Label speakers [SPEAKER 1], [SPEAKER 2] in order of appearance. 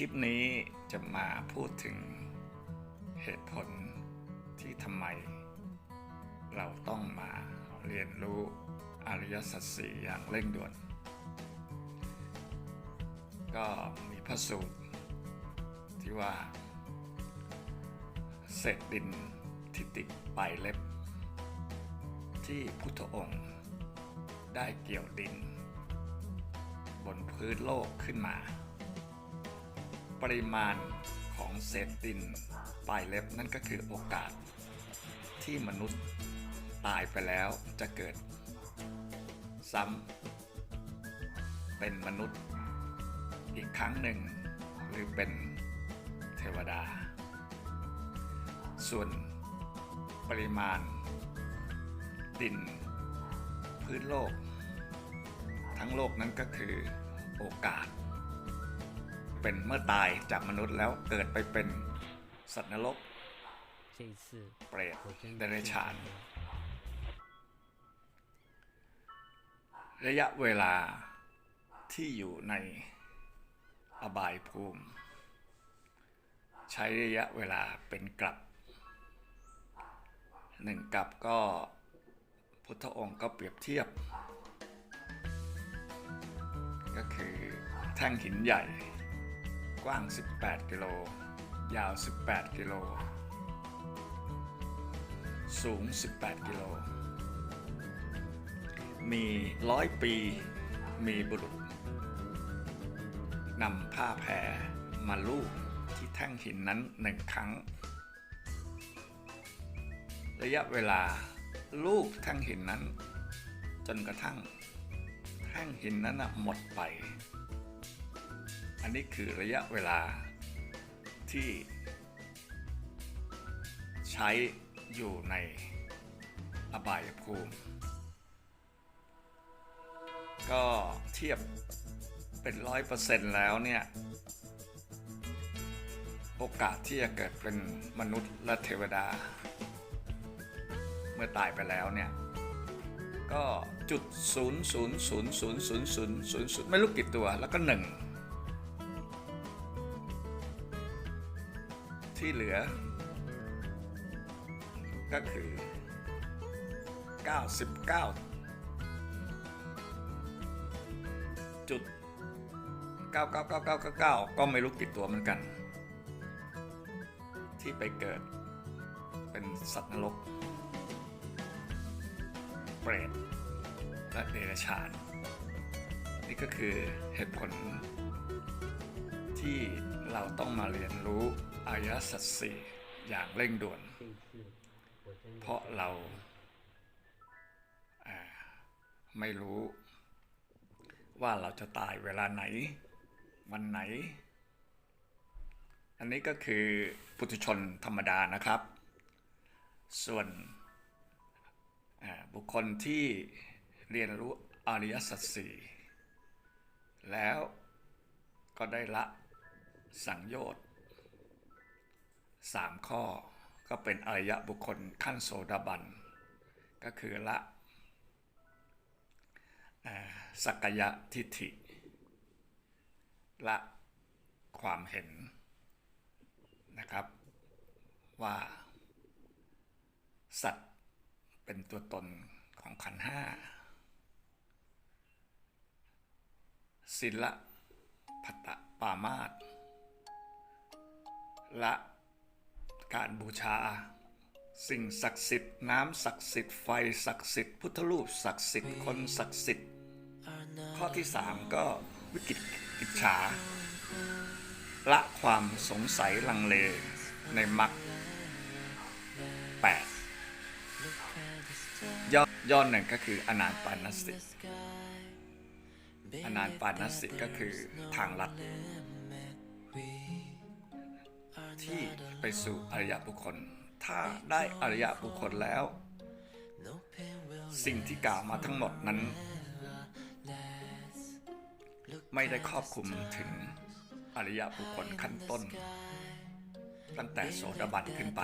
[SPEAKER 1] ลิปนี้จะมาพูดถึงเหตุผลที่ทำไม เราต้องมาเรียนรู้อริยสัจสี่อย่างเร่งด่วน ก็มีพระสูตรที่ว่า เศษดินที่ติดปลายเล็บ ที่พุทธองค์ได้เกี่ยวดิน บนพื้นโลกขึ้นมา ปริมาณของเศษดินปลายเล็บนั่นก็คือโอกาส ที่มนุษย์ตายไปแล้วจะเกิด ซ้ำเป็นมนุษย์ อีกครั้งหนึ่ง หรือเป็นเทวดา ส่วนปริมาณ ดิน พื้นโลก ทั้งโลกนั้นก็คือโอกาส เป็นเมื่อตายจากมนุษย์แล้วเกิดไปเป็นสัตว์นรกเปรตเดรัจฉาน ระยะเวลาที่อยู่ในอบายภูมิ ใช้ระยะเวลาเป็นกลับหนึ่งกลับก็พุทธองค์ก็เปรียบเทียบ ก็คือแท่งหินใหญ่ กว้าง 18 กิโล ยาว 18 กิโล สูง 18 กิโล มีร้อยปี มีบุรุษนำผ้าแพรมาลูบที่แท่งหินนั้นหนึ่งครั้ง ระยะเวลาลูบแท่งหินนั้น จนกระทั่ง แท่งหินนั้นหมดไป อันนี้คือระยะเวลาที่ใช้อยู่ในอบายภูมิ ก็เทียบเป็นร้อยเปอร์เซ็นต์แล้วเนี่ย โอกาสที่จะเกิดเป็นมนุษย์และเทวดา เมื่อตายไปแล้วเนี่ย ก็จุดศูนย์ศูนย์ศูนย์ศูนย์ศูนย์ศูนย์ศูนย์ไม่รู้กี่ตัวแล้วก็หนึ่ง ที่เหลือ ก็คือ 99 จุด 99999 ก็ไม่รู้กี่ตัวเหมือนกัน ที่ไปเกิดเป็นสัตว์นรก เปรต และเดรัจฉาน นี่ก็คือเหตุผลที่ เราต้องมาเรียนรู้อายสัจสี่อย่างเร่งด่วน เพราะเราไม่รู้ว่าเราจะตายเวลาไหน วันไหน อันนี้ก็คือปุถุชนธรรมดานะครับ ส่วนบุคคลที่เรียนรู้อริยสัจสี่แล้วก็ได้ละ สังโยชน์สามข้อก็เป็นอริยบุคคลขั้นโสดาบัน ก็คือละสักกายทิฏฐิ ละความเห็นนะครับ ว่า สัตว์เป็นตัวตนของขันห้าศิลพัตตปามาต ละการบูชา สิ่งศักดิ์สิทธิ์น้ำศักดิ์สิทธิ์ไฟศักดิ์สิทธิ์พุทธรูปศักดิ์สิทธิ์คนศักดิ์สิทธิ์ ข้อที่สามก็วิกฤตอิจฉา ละความสงสัยลังเลในมรรคแปดย่อย่อหนึ่งก็คืออนาปานสติ อนาปานสติก็คือทางลัด ที่ไปสู่อริยบุคคล ถ้าได้อริยบุคคลแล้ว สิ่งที่กล่าวมาทั้งหมดนั้น ไม่ได้ครอบคลุมถึงอริยบุคคลขั้นต้น ตั้งแต่โสดาบันขึ้นไป